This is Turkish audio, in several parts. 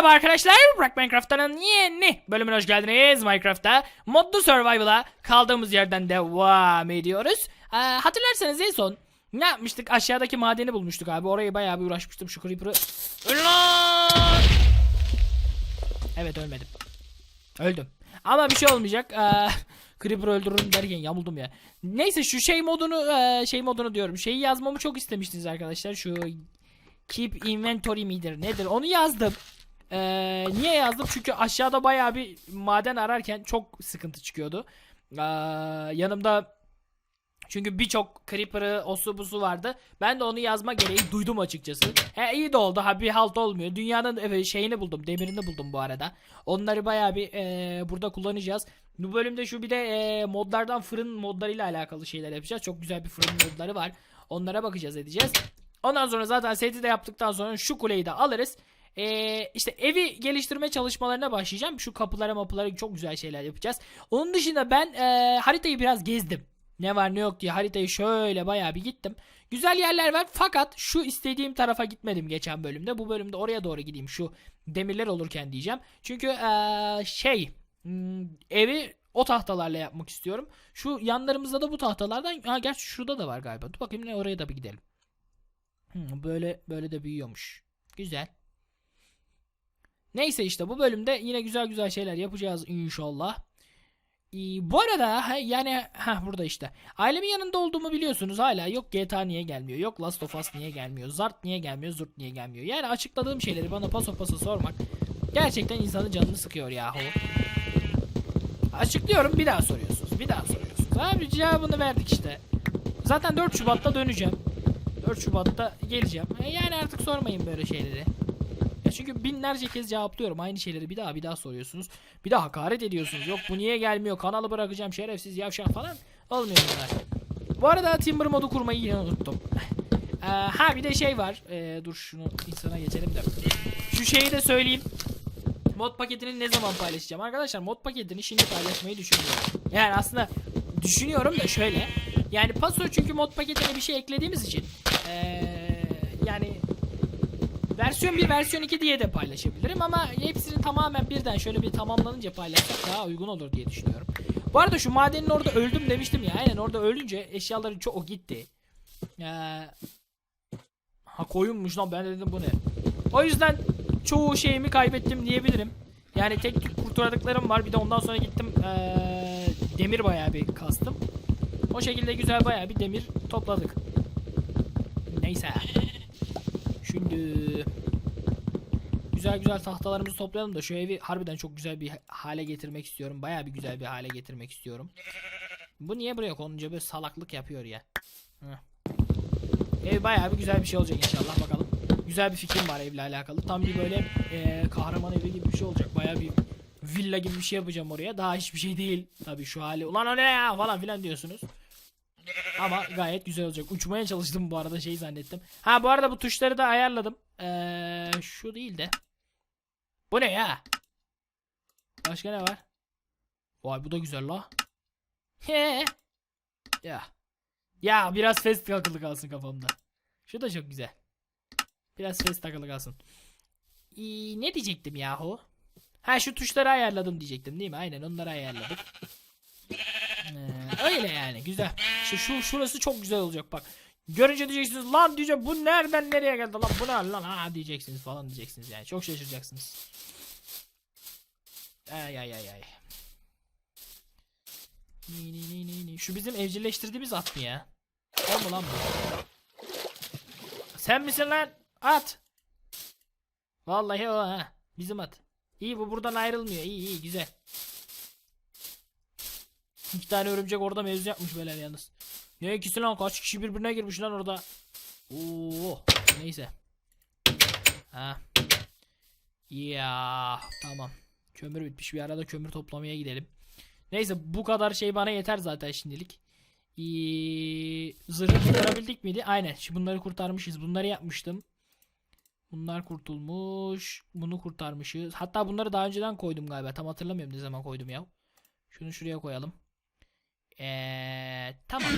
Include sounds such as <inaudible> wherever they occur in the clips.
Merhaba arkadaşlar, Rock Minecraft'ın yeni bölümüne hoş geldiniz. Minecraft'ta modlu survival'a kaldığımız yerden devam ediyoruz. Ee, hatırlarsanız en son ne yapmıştık? Aşağıdaki madeni bulmuştuk abi. Orayı bayağı bir uğraşmıştım şu creeper'ı. Öl lan! Evet ölmedim. Öldüm. Ama bir şey olmayacak. Ee, <laughs> Creeper öldürürüm derken yamuldum ya. Neyse şu şey modunu e, şey modunu diyorum. Şeyi yazmamı çok istemiştiniz arkadaşlar. Şu Keep inventory midir nedir onu yazdım. Ee, niye yazdım? Çünkü aşağıda bayağı bir maden ararken çok sıkıntı çıkıyordu. Ee, yanımda çünkü birçok creeper'ı osu busu vardı. Ben de onu yazma gereği duydum açıkçası. He iyi de oldu. Ha bir halt olmuyor. Dünyanın evet, şeyini buldum. Demirini buldum bu arada. Onları bayağı bir e, burada kullanacağız. Bu bölümde şu bir de e, modlardan fırın modlarıyla alakalı şeyler yapacağız. Çok güzel bir fırın modları var. Onlara bakacağız edeceğiz. Ondan sonra zaten seti de yaptıktan sonra şu kuleyi de alırız. Ee, işte evi geliştirme çalışmalarına başlayacağım. Şu kapılara mapılara çok güzel şeyler yapacağız. Onun dışında ben e, haritayı biraz gezdim. Ne var ne yok diye haritayı şöyle bayağı bir gittim. Güzel yerler var fakat şu istediğim tarafa gitmedim geçen bölümde. Bu bölümde oraya doğru gideyim şu demirler olurken diyeceğim. Çünkü e, şey hmm, evi o tahtalarla yapmak istiyorum. Şu yanlarımızda da bu tahtalardan ha gerçi şurada da var galiba. Dur bakayım ne oraya da bir gidelim. Hmm, böyle böyle de büyüyormuş. Güzel. Neyse işte bu bölümde yine güzel güzel şeyler yapacağız inşallah. Ee, bu arada yani ha burada işte. Ailemin yanında olduğumu biliyorsunuz hala. Yok GTA niye gelmiyor? Yok Last of Us niye gelmiyor? Zart niye gelmiyor? Zurt niye gelmiyor? Yani açıkladığım şeyleri bana paso paso sormak gerçekten insanın canını sıkıyor yahu. Açıklıyorum bir daha soruyorsunuz. Bir daha soruyorsunuz. Abi cevabını verdik işte. Zaten 4 Şubat'ta döneceğim. 4 Şubat'ta geleceğim. E Yani artık sormayın böyle şeyleri. Ya çünkü binlerce kez cevaplıyorum aynı şeyleri bir daha bir daha soruyorsunuz. Bir daha hakaret ediyorsunuz. Yok bu niye gelmiyor kanalı bırakacağım şerefsiz yavşak falan. Olmuyor bunlar. Bu arada Timber modu kurmayı yine unuttum. Ee, ha bir de şey var. Ee, dur şunu insana geçelim de. Şu şeyi de söyleyeyim. Mod paketini ne zaman paylaşacağım? Arkadaşlar mod paketini şimdi paylaşmayı düşünmüyorum. Yani aslında düşünüyorum da şöyle. Yani paso çünkü mod paketine bir şey eklediğimiz için ee, versiyon 1 versiyon 2 diye de paylaşabilirim ama hepsini tamamen birden şöyle bir tamamlanınca paylaşsak daha uygun olur diye düşünüyorum. Bu arada şu madenin orada öldüm demiştim ya. Aynen orada ölünce eşyaların çoğu gitti. Ee, ha koyunmuş lan ben de dedim bu ne. O yüzden çoğu şeyimi kaybettim diyebilirim. Yani tek tük kurtardıklarım var. Bir de ondan sonra gittim ee, demir bayağı bir kastım. O şekilde güzel bayağı bir demir topladık. Neyse. Şimdi güzel güzel tahtalarımızı toplayalım da şu evi harbiden çok güzel bir hale getirmek istiyorum. Bayağı bir güzel bir hale getirmek istiyorum. Bu niye buraya konunca böyle salaklık yapıyor ya. Heh. Ev bayağı bir güzel bir şey olacak inşallah bakalım. Güzel bir fikrim var evle alakalı. Tam bir böyle e, kahraman evi gibi bir şey olacak. Bayağı bir villa gibi bir şey yapacağım oraya. Daha hiçbir şey değil. Tabii şu hali. Ulan o ne ya falan filan diyorsunuz. Ama gayet güzel olacak. Uçmaya çalıştım bu arada şey zannettim. Ha bu arada bu tuşları da ayarladım. Ee, şu değil de. Bu ne ya? Başka ne var? Vay bu da güzel la. Ya. Ya biraz fest takılı kalsın kafamda. Şu da çok güzel. Biraz fest takılı kalsın. Ee, ne diyecektim yahu? Ha şu tuşları ayarladım diyecektim değil mi? Aynen onları ayarladık. Ee, öyle yani güzel. İşte şu şurası çok güzel olacak bak. Görünce diyeceksiniz lan diyeceğim bu nereden nereye geldi lan bu ne lan ha diyeceksiniz falan diyeceksiniz yani çok şaşıracaksınız. Ay ay ay ay. Ni, ni, ni, ni, ni. Şu bizim evcilleştirdiğimiz at mı ya? O mu lan bu? Sen misin lan? At. Vallahi o ha. Bizim at. İyi bu buradan ayrılmıyor. İyi iyi güzel. İki tane örümcek orada mevzu yapmış böyle yalnız. Ne ikisi lan kaç kişi birbirine girmiş lan orada. Oo neyse. Ha. Ya tamam. Kömür bitmiş bir arada kömür toplamaya gidelim. Neyse bu kadar şey bana yeter zaten şimdilik. Ee, zırhı kurtarabildik miydi? Aynen. Şimdi bunları kurtarmışız. Bunları yapmıştım. Bunlar kurtulmuş. Bunu kurtarmışız. Hatta bunları daha önceden koydum galiba. Tam hatırlamıyorum ne zaman koydum ya. Şunu şuraya koyalım. Eee tamam.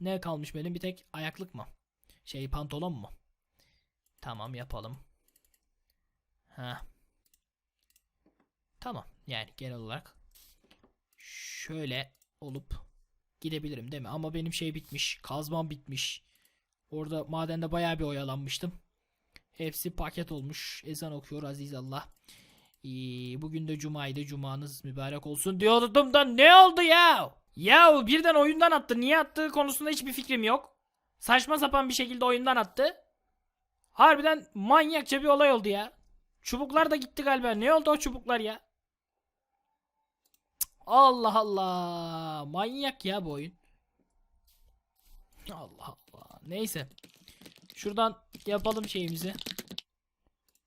Ne kalmış benim bir tek ayaklık mı? Şey pantolon mu? Tamam yapalım. Ha. Tamam. Yani genel olarak şöyle olup gidebilirim değil mi? Ama benim şey bitmiş. Kazmam bitmiş. Orada madende bayağı bir oyalanmıştım. Hepsi paket olmuş. Ezan okuyor aziz Allah. Bugün de cumaydı. Cumanız mübarek olsun diyordum da ne oldu ya? Ya birden oyundan attı. Niye attığı konusunda hiçbir fikrim yok. Saçma sapan bir şekilde oyundan attı. Harbiden manyakça bir olay oldu ya. Çubuklar da gitti galiba. Ne oldu o çubuklar ya? Allah Allah. Manyak ya bu oyun. Allah Allah. Neyse. Şuradan yapalım şeyimizi.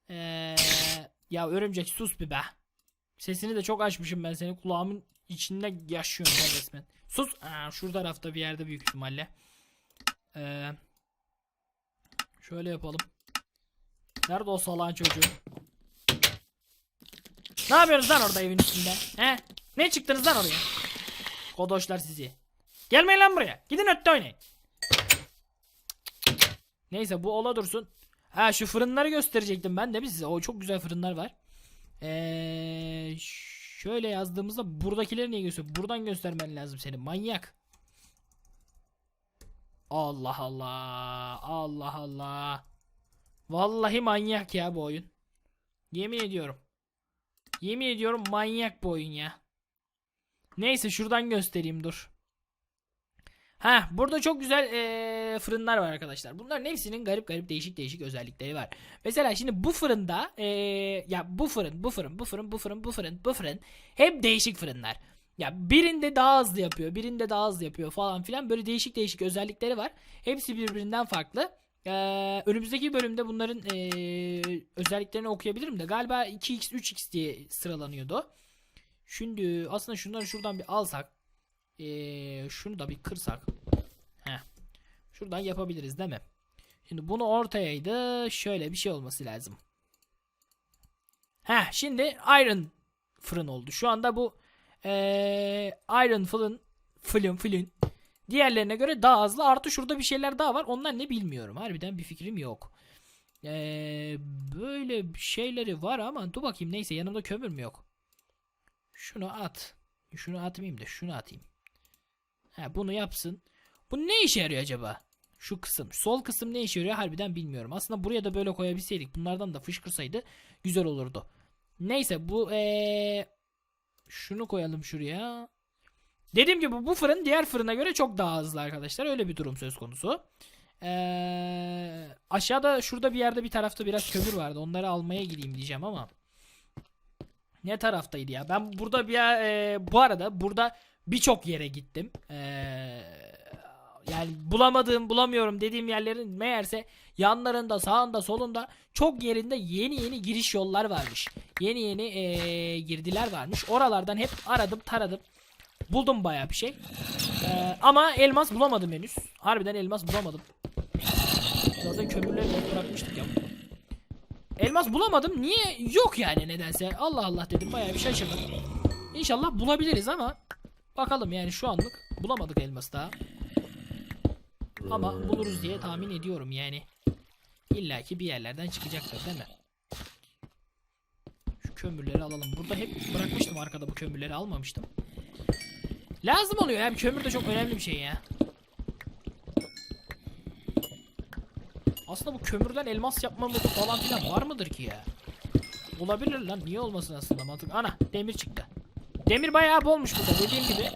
Ee, ya örümcek sus bir be. Sesini de çok açmışım ben senin kulağımın içinde yaşıyorum ya resmen. Sus. Aa, şu tarafta bir yerde büyük ihtimalle. Ee, şöyle yapalım. Nerede o salağın çocuğu? Ne yapıyorsunuz lan orada evin üstünde? He? Ne çıktınız lan oraya? Kodoşlar sizi. Gelmeyin lan buraya. Gidin ötte oynayın. Neyse bu ola dursun. Ha şu fırınları gösterecektim ben de bir size. O çok güzel fırınlar var. Ee, şöyle yazdığımızda buradakileri niye gösteriyor? Buradan göstermen lazım senin manyak. Allah Allah. Allah Allah. Vallahi manyak ya bu oyun. Yemin ediyorum. Yemin ediyorum manyak bu oyun ya. Neyse şuradan göstereyim dur. Ha burada çok güzel eee, fırınlar var arkadaşlar. Bunların hepsinin garip garip değişik değişik özellikleri var. Mesela şimdi bu fırında eee, ya bu fırın, bu fırın, bu fırın, bu fırın, bu fırın, bu fırın hep değişik fırınlar. Ya birinde daha hızlı yapıyor, birinde daha hızlı yapıyor falan filan böyle değişik değişik özellikleri var. Hepsi birbirinden farklı. Eee, önümüzdeki bölümde bunların eee, özelliklerini okuyabilirim de galiba 2x 3x diye sıralanıyordu. Şimdi aslında şunları şuradan bir alsak ee, şunu da bir kırsak. Heh. Şuradan yapabiliriz değil mi? Şimdi bunu ortayaydı. Şöyle bir şey olması lazım. Heh şimdi iron fırın oldu. Şu anda bu ee, iron fırın fırın fırın diğerlerine göre daha hızlı. Artı şurada bir şeyler daha var. Onlar ne bilmiyorum. Harbiden bir fikrim yok. Ee, böyle şeyleri var ama dur bakayım neyse yanımda kömür mü yok? Şunu at. Şunu atmayayım da şunu atayım. Ha, bunu yapsın. Bu ne işe yarıyor acaba? Şu kısım. Sol kısım ne işe yarıyor harbiden bilmiyorum. Aslında buraya da böyle koyabilseydik. Bunlardan da fışkırsaydı güzel olurdu. Neyse bu ee, şunu koyalım şuraya. Dediğim gibi bu fırın diğer fırına göre çok daha hızlı arkadaşlar. Öyle bir durum söz konusu. Ee, aşağıda şurada bir yerde bir tarafta biraz kömür vardı. Onları almaya gideyim diyeceğim ama. Ne taraftaydı ya? Ben burada bir e, bu arada burada birçok yere gittim. Ee, yani bulamadığım bulamıyorum dediğim yerlerin meğerse yanlarında sağında solunda çok yerinde yeni yeni giriş yollar varmış. Yeni yeni ee, girdiler varmış. Oralardan hep aradım taradım. Buldum baya bir şey. Ee, ama elmas bulamadım henüz. Harbiden elmas bulamadım. Zaten kömürleri bırakmıştık ya. Elmas bulamadım. Niye? Yok yani nedense. Allah Allah dedim. Bayağı bir şaşırdım. İnşallah bulabiliriz ama bakalım yani şu anlık bulamadık elmas daha. Ama buluruz diye tahmin ediyorum yani. İlla ki bir yerlerden çıkacaktır değil mi? Şu kömürleri alalım. Burada hep bırakmıştım arkada bu kömürleri almamıştım. Lazım oluyor. Bir kömür de çok önemli bir şey ya. Aslında bu kömürden elmas yapma modu falan filan var mıdır ki ya? Olabilir lan. Niye olmasın aslında mantık. Ana demir çıktı. Demir bayağı bolmuş burada dediğim gibi.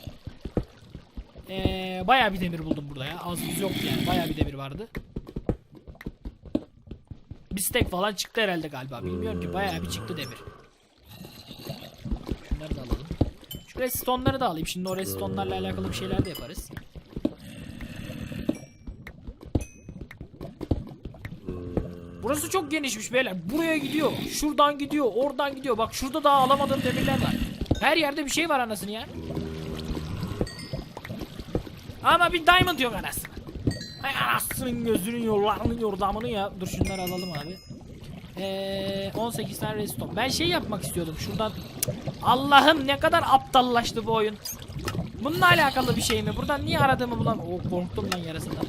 Ee, bayağı bir demir buldum burada ya. Az buz yok yani. Bayağı bir demir vardı. Bir stack falan çıktı herhalde galiba. Bilmiyorum ki. Bayağı bir çıktı demir. Şunları da alalım. Şu redstone'ları da alayım. Şimdi o redstone'larla alakalı bir şeyler de yaparız. Burası çok genişmiş beyler. Buraya gidiyor. Şuradan gidiyor. Oradan gidiyor. Bak şurada daha alamadığım demirler var. Her yerde bir şey var anasını ya. Ama bir diamond yok anasını. Ay anasının gözünün yollarının yordamını ya. Dur şunları alalım abi. Ee, 18 tane redstone. Ben şey yapmak istiyordum şuradan. Allah'ım ne kadar aptallaştı bu oyun. Bununla alakalı bir şey mi? Buradan niye aradığımı bulam... Oo korktum lan yarısından.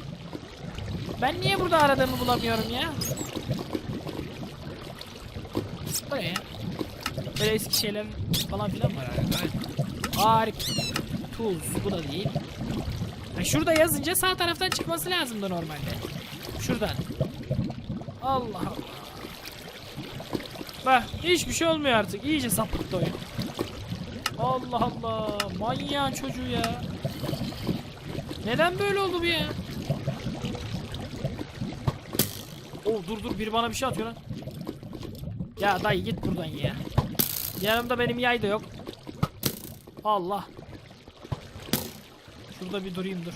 Ben niye burada aradığımı bulamıyorum ya? Bu ne ya? Böyle eski şeyler falan filan var galiba. Harika. Tools bu da değil. Ha, şurada yazınca sağ taraftan çıkması lazımdı normalde. Şuradan. Allah Allah. Bak hiçbir şey olmuyor artık. İyice sapıttı oyun. Allah Allah. Manyağın çocuğu ya. Neden böyle oldu bu ya? Oh dur dur biri bana bir şey atıyor lan. Ya dayı git buradan ya. Yanımda benim yay da yok. Allah. Şurada bir durayım dur.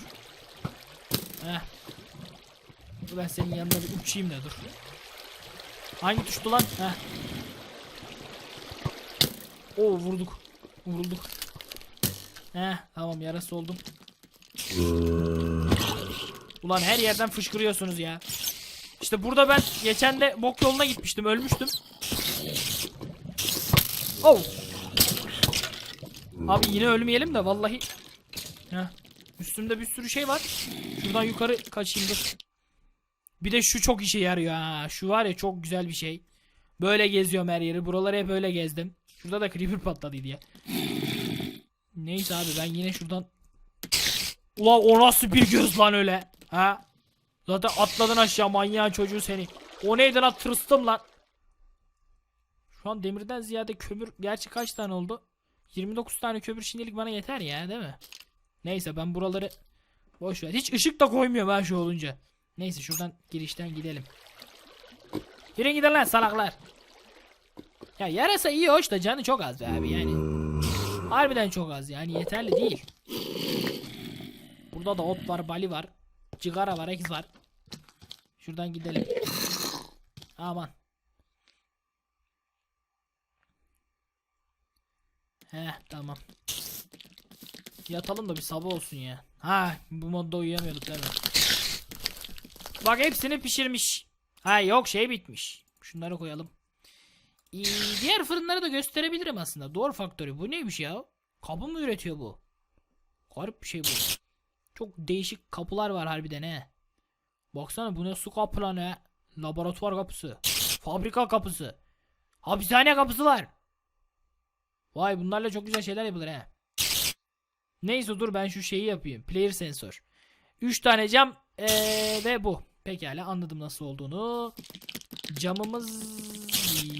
Heh. Dur ben senin yanında bir uçayım da dur. Hangi tuştu lan? Heh. Oo vurduk. Vurulduk. Heh tamam yarası oldum. Ulan her yerden fışkırıyorsunuz ya. İşte burada ben geçen de bok yoluna gitmiştim ölmüştüm. Oh. Abi yine ölmeyelim de vallahi. Heh. Üstümde bir sürü şey var. Şuradan yukarı kaçayım dur. Bir de şu çok işe yarıyor ha. Şu var ya çok güzel bir şey. Böyle geziyorum her yeri. Buraları hep öyle gezdim. Şurada da creeper patladıydı ya. Neyse abi ben yine şuradan Ulan o nasıl bir göz lan öyle? Ha? Zaten atladın aşağı manyağın çocuğu seni. O neydi lan tırstım lan. Şu demirden ziyade kömür gerçi kaç tane oldu? 29 tane kömür şimdilik bana yeter ya değil mi? Neyse ben buraları boş ver. Hiç ışık da koymuyorum ha şu olunca. Neyse şuradan girişten gidelim. Girin gidin lan salaklar. Ya yarasa iyi hoş da canı çok az be abi yani. Harbiden çok az yani yeterli değil. Burada da ot var, bali var. Cigara var, eks var. Şuradan gidelim. Aman. Heh tamam. Yatalım da bir sabah olsun ya. Ha bu modda uyuyamıyorduk değil mi? Bak hepsini pişirmiş. Ha yok şey bitmiş. Şunları koyalım. Ee, diğer fırınları da gösterebilirim aslında. Doğru faktörü. Bu neymiş ya? Kapı mı üretiyor bu? Garip bir şey bu. Çok değişik kapılar var harbiden he. Baksana bu ne su kapı lan he. Laboratuvar kapısı. Fabrika kapısı. Hapishane kapısı var. Vay bunlarla çok güzel şeyler yapılır he. Neyse dur ben şu şeyi yapayım. Player sensör. 3 tane cam ee, ve bu. Pekala anladım nasıl olduğunu. Camımız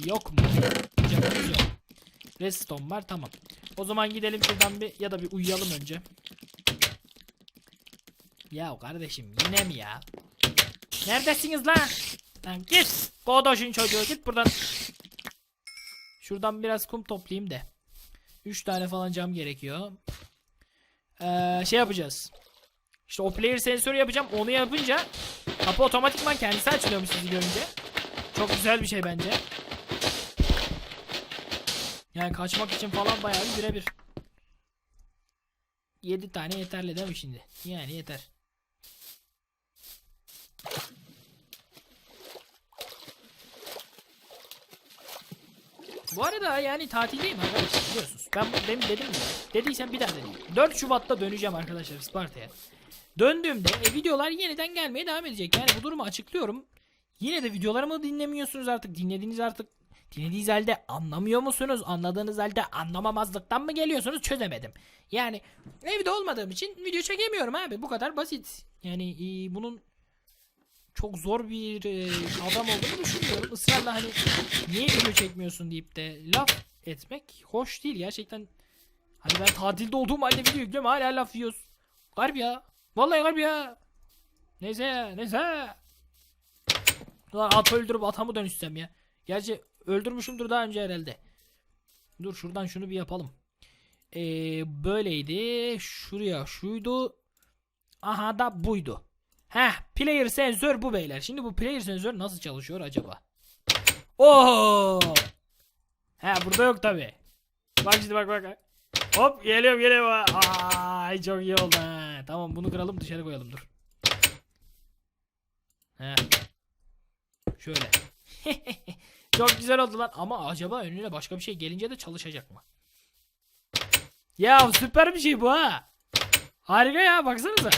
yok mu? Camımız yok. Redstone var tamam. O zaman gidelim şuradan bir ya da bir uyuyalım önce. Ya kardeşim yine mi ya? Neredesiniz lan? Lan git. Godoş'un çocuğu git buradan. Şuradan biraz kum toplayayım da. 3 tane falan cam gerekiyor. Ee, şey yapacağız. İşte o player sensörü yapacağım. Onu yapınca kapı otomatikman kendisi açılıyormuş sizi görünce. Çok güzel bir şey bence. Yani kaçmak için falan bayağı bir birebir. 7 tane yeterli değil mi şimdi? Yani yeter. Bu arada yani tatildeyim arkadaşlar biliyorsunuz. Ben demin dedim mi? Dediysem bir daha dedim. 4 Şubat'ta döneceğim arkadaşlar Sparta'ya. Döndüğümde e, videolar yeniden gelmeye devam edecek. Yani bu durumu açıklıyorum. Yine de videolarımı dinlemiyorsunuz artık. Dinlediğiniz artık dinlediğiniz halde anlamıyor musunuz? Anladığınız halde anlamamazlıktan mı geliyorsunuz? Çözemedim. Yani evde olmadığım için video çekemiyorum abi. Bu kadar basit. Yani e, bunun çok zor bir e, adam olduğunu düşünmüyorum. Israrla hani niye video çekmiyorsun deyip de laf etmek hoş değil gerçekten. Hani ben tatilde olduğum halde video yüklüyorum hala laf yiyoruz. Garip ya. Vallahi garip ya. Neyse neyse. Ulan at öldürüp ata mı dönüşsem ya? Gerçi öldürmüşümdür daha önce herhalde. Dur şuradan şunu bir yapalım. Ee, böyleydi. Şuraya şuydu. Aha da buydu. Heh player sensör bu beyler. Şimdi bu player sensör nasıl çalışıyor acaba? Oo! He burada yok tabi. Bak şimdi bak bak. Hop geliyorum geliyorum. Ay çok iyi oldu ha. Tamam bunu kıralım dışarı koyalım dur. He. Şöyle. <laughs> çok güzel oldu lan ama acaba önüne başka bir şey gelince de çalışacak mı? Ya süper bir şey bu ha. Harika ya baksanıza.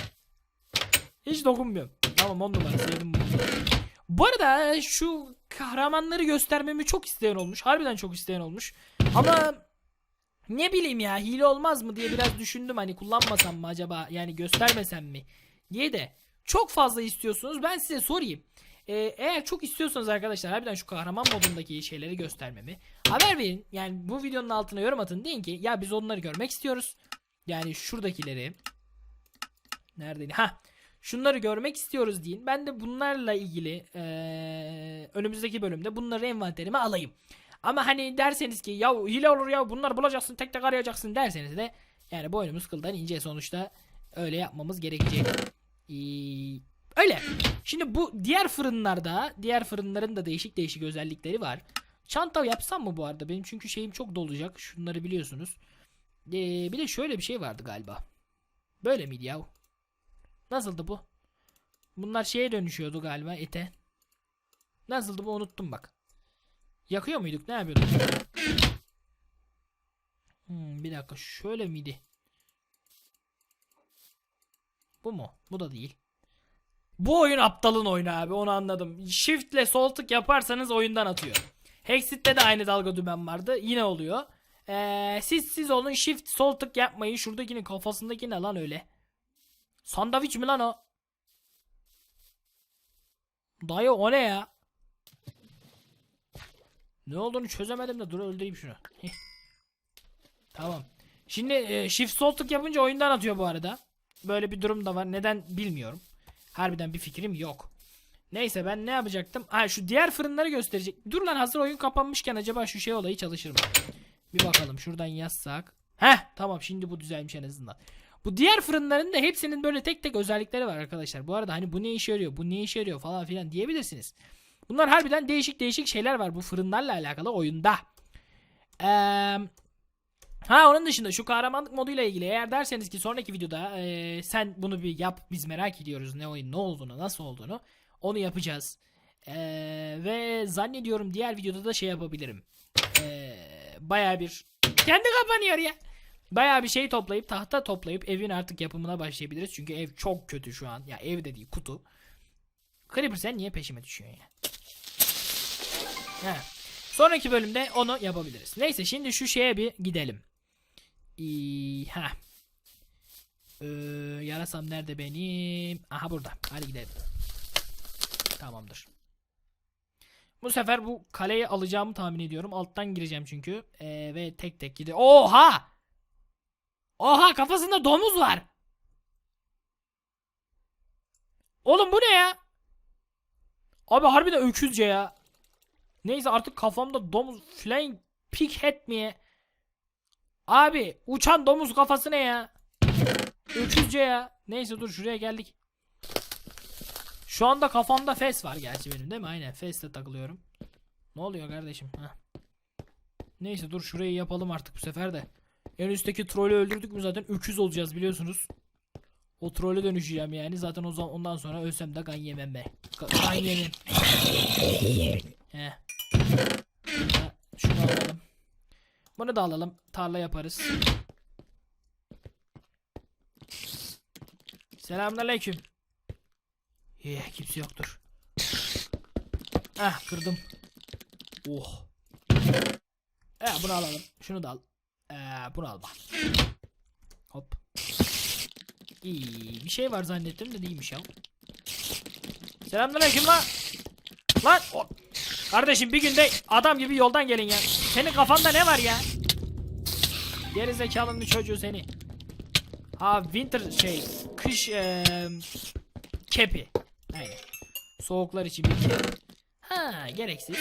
Hiç dokunmuyorum. Tamam on numara sevdim bunu. Bu arada şu kahramanları göstermemi çok isteyen olmuş. Harbiden çok isteyen olmuş. Ama ne bileyim ya hile olmaz mı diye biraz düşündüm hani kullanmasam mı acaba yani göstermesem mi diye de çok fazla istiyorsunuz ben size sorayım. Ee, eğer çok istiyorsanız arkadaşlar harbiden şu kahraman modundaki şeyleri göstermemi haber verin. Yani bu videonun altına yorum atın deyin ki ya biz onları görmek istiyoruz. Yani şuradakileri neredeydi? Ha şunları görmek istiyoruz deyin. Ben de bunlarla ilgili eee, önümüzdeki bölümde bunları envanterime alayım. Ama hani derseniz ki ya hile olur ya bunlar bulacaksın tek tek arayacaksın derseniz de yani boynumuz kıldan ince sonuçta öyle yapmamız gerekecek. Ee, öyle. Şimdi bu diğer fırınlarda diğer fırınların da değişik değişik özellikleri var. Çanta yapsam mı bu arada? Benim çünkü şeyim çok dolacak. Şunları biliyorsunuz. Ee, bir de şöyle bir şey vardı galiba. Böyle miydi ya? Nasıldı bu? Bunlar şeye dönüşüyordu galiba ete. Nasıldı bu unuttum bak. Yakıyor muyduk ne yapıyorduk? Hmm, bir dakika şöyle miydi? Bu mu? Bu da değil. Bu oyun aptalın oyunu abi onu anladım. Shift ile sol tık yaparsanız oyundan atıyor. Hexit'te de aynı dalga dümen vardı. Yine oluyor. Ee, siz siz olun shift sol tık yapmayın. Şuradakinin kafasındaki ne lan öyle? Sandviç mi lan o? Dayı o ne ya? Ne olduğunu çözemedim de dur öldüreyim şunu. Tamam. Şimdi e, shift sol tık yapınca oyundan atıyor bu arada. Böyle bir durum da var. Neden bilmiyorum. Harbiden bir fikrim yok. Neyse ben ne yapacaktım? Ha şu diğer fırınları gösterecek. Dur lan hazır oyun kapanmışken acaba şu şey olayı çalışır mı? Bir bakalım şuradan yazsak. Heh tamam şimdi bu düzelmiş en azından. Bu diğer fırınların da hepsinin böyle tek tek özellikleri var arkadaşlar. Bu arada hani bu ne işe yarıyor, bu ne işe yarıyor falan filan diyebilirsiniz. Bunlar harbiden değişik değişik şeyler var bu fırınlarla alakalı oyunda. Eee... Ha onun dışında şu kahramanlık moduyla ilgili eğer derseniz ki sonraki videoda eee, sen bunu bir yap biz merak ediyoruz ne oyun ne olduğunu nasıl olduğunu onu yapacağız. Eee, ve zannediyorum diğer videoda da şey yapabilirim. Eee Baya bir kendi kapanıyor ya. Baya bir şey toplayıp tahta toplayıp evin artık yapımına başlayabiliriz. Çünkü ev çok kötü şu an. Ya ev de değil kutu. Creeper sen niye peşime düşüyorsun ya? He. Sonraki bölümde onu yapabiliriz. Neyse şimdi şu şeye bir gidelim. Ha. Ee, yarasam nerede benim? Aha burada. Hadi gidelim. Tamamdır. Bu sefer bu kaleyi alacağımı tahmin ediyorum. Alttan gireceğim çünkü. Ee, ve tek tek gidiyor. Oha! Oha kafasında domuz var. Oğlum bu ne ya? Abi harbiden öküzce ya. Neyse artık kafamda domuz flying pig head mi? Abi uçan domuz kafası ne ya? Öküzce ya. Neyse dur şuraya geldik. Şu anda kafamda fes var gerçi benim değil mi? Aynen fesle takılıyorum. Ne oluyor kardeşim? Heh. Neyse dur şurayı yapalım artık bu sefer de. En üstteki trolü öldürdük mü zaten öküz olacağız biliyorsunuz. O trole dönüşeceğim yani. Zaten o zaman ondan sonra ölsem de gan yemem be. Ga- Gan yemem. Ha, Şunu alalım. Bunu da alalım. Tarla yaparız. Selamünaleyküm. İyi kimse yoktur. Ah kırdım. Oh. E bunu alalım. Şunu da al. Ee, bunu al bak. Hop. İyi bir şey var zannettim de değilmiş ya. Selamünaleyküm lan. Lan. o- Kardeşim bir günde adam gibi yoldan gelin ya. Senin kafanda ne var ya? Geri zekalının çocuğu seni. Ha winter şey kış eee kepi. Aynen. Soğuklar için bir kepi. Ha gereksiz.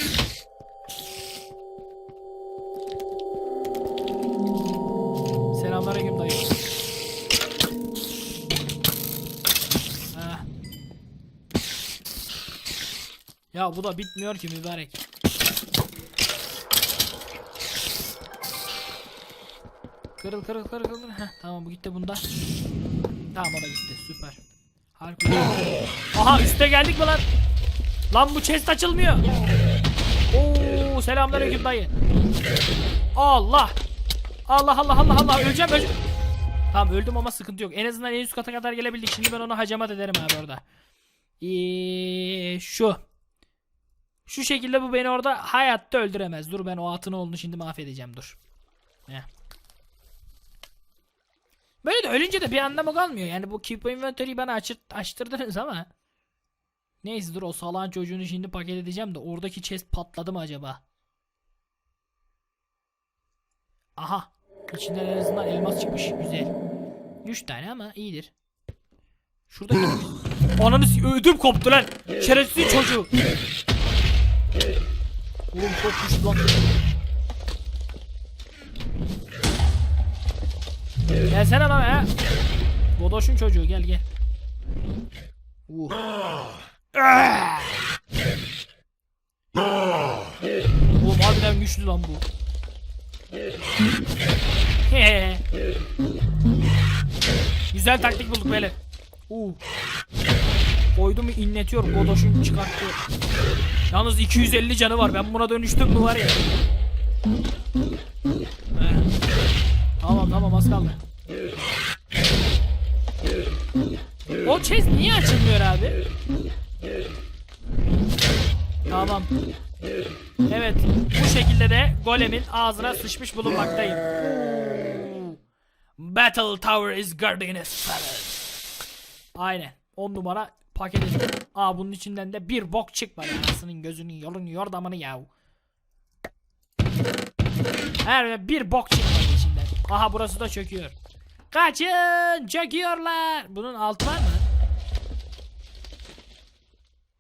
Bu da bitmiyor ki mübarek. Kırıl kırıl kırıl kırıl. Heh, tamam bu gitti bunda. Tamam o da gitti süper. Harika. Aha üste geldik mi lan? Lan bu chest açılmıyor. Oo selamünaleyküm dayı. Allah. Allah Allah Allah Allah öleceğim öleceğim. Tamam öldüm ama sıkıntı yok. En azından en üst kata kadar gelebildik. Şimdi ben onu hacamat ederim abi orada. Ee, şu. Şu şekilde bu beni orada hayatta öldüremez. Dur ben o atın oğlunu şimdi mahvedeceğim dur. Heh. Böyle de ölünce de bir anlamı kalmıyor. Yani bu Keep Inventory'yi bana açırt, açtırdınız ama. Neyse dur o salağın çocuğunu şimdi paket edeceğim de oradaki chest patladı mı acaba? Aha. İçinden en azından elmas çıkmış. Güzel. 3 tane ama iyidir. Şuradaki... <laughs> Ananı ödüm koptu lan. Şerefsiz çocuğu. Oğlum çok güçlü lan. Gelsene lan ya. Godoş'un çocuğu gel gel. Uh. Oğlum harbiden güçlü lan bu. Güzel taktik bulduk böyle. Uh. Koydu mu inletiyor Godoş'un çıkarttı. Yalnız 250 canı var. Ben buna dönüştüm mü var ya. Tamam tamam az kaldı. O chest niye açılmıyor abi? Tamam. Evet. Bu şekilde de golemin ağzına sıçmış bulunmaktayım. Battle Tower is guarding its Aynen. 10 numara paket edildi. Aa bunun içinden de bir bok çıkmadı. Anasının gözünün yolunu yordamını yav. Her bir bok çıkmadı içinden. Aha burası da çöküyor. Kaçın! Çöküyorlar. Bunun altı var mı?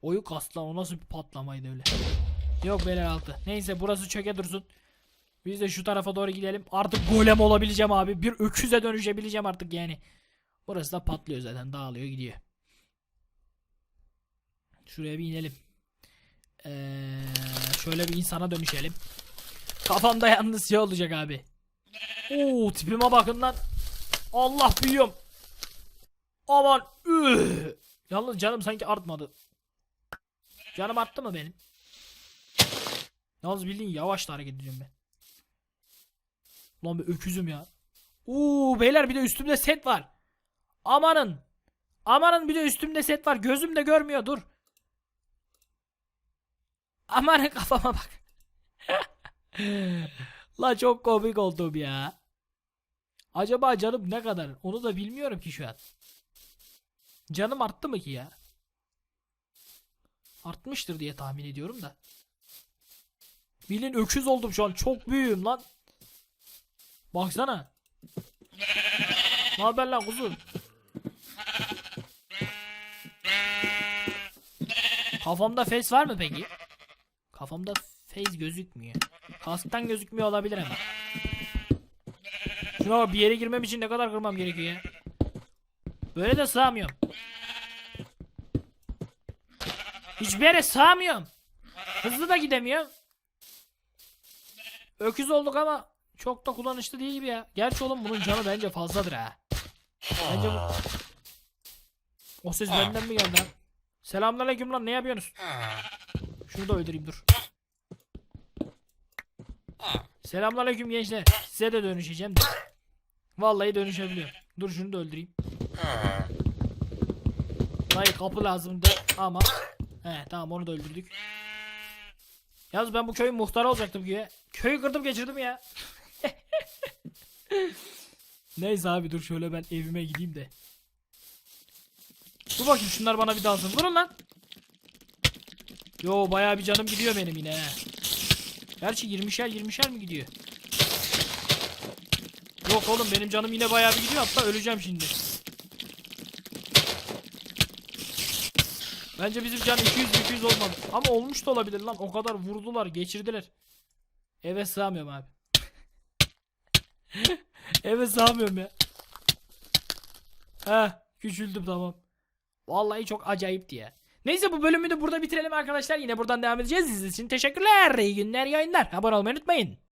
Oyu kaslan o nasıl bir patlamaydı öyle. Yok beyler altı. Neyse burası çöke dursun. Biz de şu tarafa doğru gidelim. Artık golem olabileceğim abi. Bir öküze dönüşebileceğim artık yani. Burası da patlıyor zaten. Dağılıyor gidiyor. Şuraya bir inelim. Ee, şöyle bir insana dönüşelim. Kafamda yalnız şey olacak abi. Oo tipime bakın lan. Allah büyüyorum. Aman. Üh. Yalnız canım sanki artmadı. Canım arttı mı benim? Yalnız bildiğin yavaş da hareket ediyorum ben. Lan bir öküzüm ya. Oo beyler bir de üstümde set var. Amanın. Amanın bir de üstümde set var. Gözüm de görmüyor dur. Amanın kafama bak. La çok komik oldum ya. Acaba canım ne kadar? Onu da bilmiyorum ki şu an. Canım arttı mı ki ya? Artmıştır diye tahmin ediyorum da. Bilin öküz oldum şu an. Çok büyüğüm lan. Baksana. Ne haber lan kuzum? Kafamda face var mı peki? Kafamda face gözükmüyor. Kasktan gözükmüyor olabilir ama. Şuna bak bir yere girmem için ne kadar kırmam gerekiyor ya. Böyle de sığamıyorum. Hiçbir yere sığamıyorum. Hızlı da gidemiyorum. Öküz olduk ama çok da kullanışlı değil gibi ya. Gerçi oğlum bunun canı bence fazladır ha. Bence bu... O ses benden mi geldi lan? Selamünaleyküm lan ne yapıyorsunuz? Şunu da öldüreyim dur. Selamünaleyküm gençler. Size de dönüşeceğim de. Vallahi dönüşebiliyorum. Dur şunu da öldüreyim. Dayı kapı lazımdı ama He tamam onu da öldürdük. Yalnız ben bu köyün muhtarı olacaktım ki. Köyü kırdım geçirdim ya. <laughs> Neyse abi dur şöyle ben evime gideyim de. Dur bakayım şunlar bana bir dalsın. Vurun lan. Yo bayağı bir canım gidiyor benim yine. Gerçi 20'şer 20'şer mi gidiyor? Yok oğlum benim canım yine bayağı bir gidiyor hatta öleceğim şimdi. Bence bizim can 200 200 olmadı. Ama olmuş da olabilir lan. O kadar vurdular, geçirdiler. Eve sığamıyorum abi. <laughs> Eve sığamıyorum ya. Heh, küçüldüm tamam. Vallahi çok acayipti ya. Neyse bu bölümü de burada bitirelim arkadaşlar. Yine buradan devam edeceğiz. İzlediğiniz için teşekkürler. İyi günler, iyi oyunlar. Abone olmayı unutmayın.